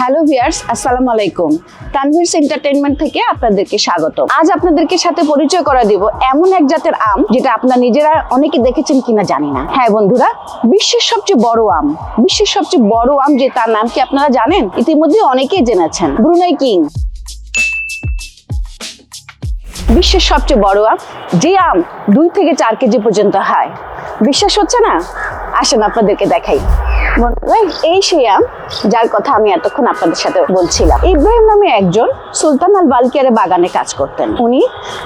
Hello viewers আসসালামু আলাইকুম। Tanvir's entertainment থেকে আপনাদেরকে স্বাগত আজ আপনাদেরকে সাথে পরিচয় করা দিব এমন এক জাতের আম যেটা আপনারা নিজেরা অনেকে দেখেছেন কিনা জানি না। হ্যাঁ বন্ধুরা, বিশ্বের সবচেয়ে বড় আম, বিশ্বের সবচেয়ে বড় আম যে তার নাম কি আপনারা জানেন? ইতিমধ্যে অনেকেই জেনেছেন, ব্রুনাই কিং। বিশ্বের সবচেয়ে বড় আম, যে আম দুই থেকে চার কেজি পর্যন্ত হয়। বিশ্বাস হচ্ছে না? আসেন আপনাদেরকে দেখাই। এই আম যার কথা আমি এতক্ষণ আপনাদের সাথে বলছিলাম, ইব্রাহিম নামে একজন সুলতান আল বালকিয়ারে বাগানে কাজ করতেন। উনি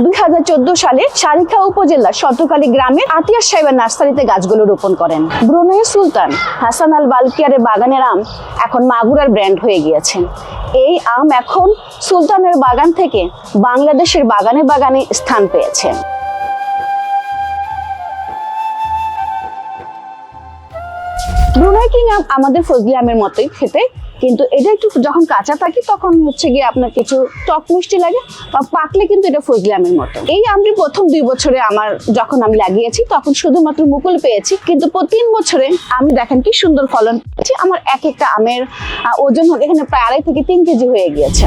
দুই হাজার চোদ্দ সালে সারিখা উপজেলার শতকালী গ্রামের আতিয়ার সাহেবের নার্সারিতে গাছগুলো রোপণ করেন। ব্রুনেই সুলতান হাসান আল বালকিয়ারের বাগানের আম এখন মাগুরার ব্র্যান্ড হয়ে গিয়েছে। এই আম এখন সুলতানের বাগান থেকে বাংলাদেশের বাগানে বাগানে স্থান পেয়েছে। ব্রুনাই কিং আম আমাদের ফজলি আমের মতোই খেতে, কিন্তু এটা একটু যখন কাঁচা থাকে তখন হচ্ছে গিয়ে আপনার কিছু টক মিষ্টি লাগে, বা পাকলে কিন্তু এটা ফজলি আমের মতো। এই আমটি প্রথম দুই বছরে আমার যখন আমি লাগিয়েছি, তখন শুধুমাত্র মুকুল পেয়েছি, কিন্তু তিন বছরে আমি দেখেন কি সুন্দর ফলন পেয়েছি। আমার এক একটা আমের ওজন এখানে প্রায় আড়াই থেকে তিন কেজি হয়ে গিয়েছে।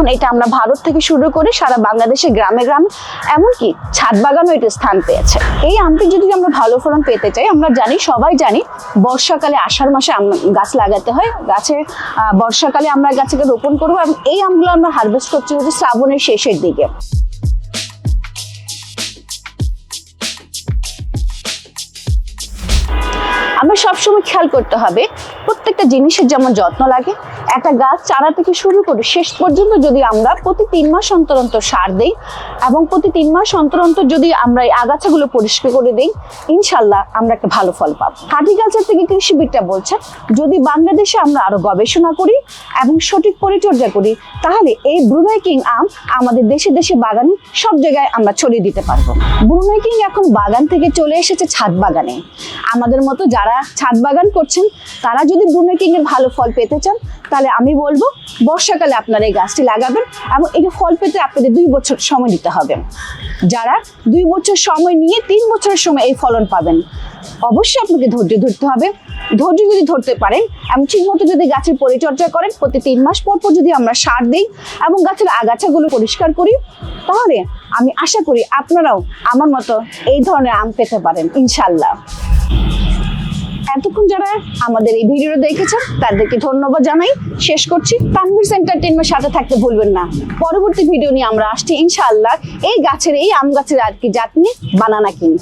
এখন এটা আমরা ভারত থেকে শুরু করে সারা বাংলাদেশে গ্রামে গ্রামে, এমনকি ছাদ বাগানও এটা স্থান পেয়েছে। এই আমটি যদি আমরা ভালো ফলন পেতে চাই, আমরা জানি, সবাই জানি, বর্ষাকালে আষাঢ় মাসে আম গাছ লাগাতে হয়। গাছে বর্ষাকালে আমরা গাছকে রোপণ করব এবং এই আমগুলো আমরা হারভেস্ট করছি হচ্ছে শ্রাবণের শেষের দিকে। আমরা সবসময় খেয়াল করতে হবে, প্রত্যেকটা জিনিসের যেমন যত্ন লাগে, একটা গাছ চারা থেকে শুরু করে শেষ পর্যন্ত যদি আমরা প্রতি তিন মাস অন্তর অন্তর সার দেই এবং প্রতি তিন মাস অন্তর অন্তর যদি আমরা এই আগাছাগুলো পরিষ্কার করে দিই, ইনশাল্লাহ আমরা একটা ভালো ফল পাবো। হার্টিকালচার থেকে কৃষিবিদরা বলছে যদি বাংলাদেশে আমরা আরও গবেষণা করি এবং সঠিক পরিচর্যা করি, তাহলে এই ব্রুনাই আম আমাদের দেশে দেশে বাগানে সব জায়গায় আমরা ছড়িয়ে দিতে পারব। ব্রুনাই এখন বাগান থেকে চলে এসেছে ছাদ বাগানে। আমাদের মতো যারা ছাদ বাগান করছেন, তারা যদি ব্রুনাই কিং এর ভালো ফল পেতে চান, তাহলে আমি বলব বর্ষাকালে আপনারা এই গাছটি লাগাবেন এবং এটা ফল পেতে আপনাদের দুই বছর সময় দিতে হবে। যারা দুই বছর সময় নিয়ে তিন বছরের সময় এই ফলন পাবেন, অবশ্যই আপনাকে ধৈর্য ধরতে হবে। ধৈর্য যদি ধরতে পারেন এবং ঠিক মতো যদি গাছের পরিচর্যা করেন, প্রতি তিন মাস পর পর যদি আমরা সার দিই এবং গাছের আগাছাগুলো পরিষ্কার করি, তাহলে আমি আশা করি আপনারাও আমার মতো এই ধরনের আম পেতে পারেন ইনশাল্লাহ এতক্ষণ যারা আমাদের এই ভিডিও দেখেছেন তাদেরকে ধন্যবাদ জানাই। শেষ করছি। তানভীর এন্টারটেনমেন্ট সাথে থাকতে ভুলবেন না। পরবর্তী ভিডিও নিয়ে আমরা আসছি ইনশাআল্লাহ। এই গাছের, এই আম গাছের আর কি জাত নিয়ে বানানা কিনি।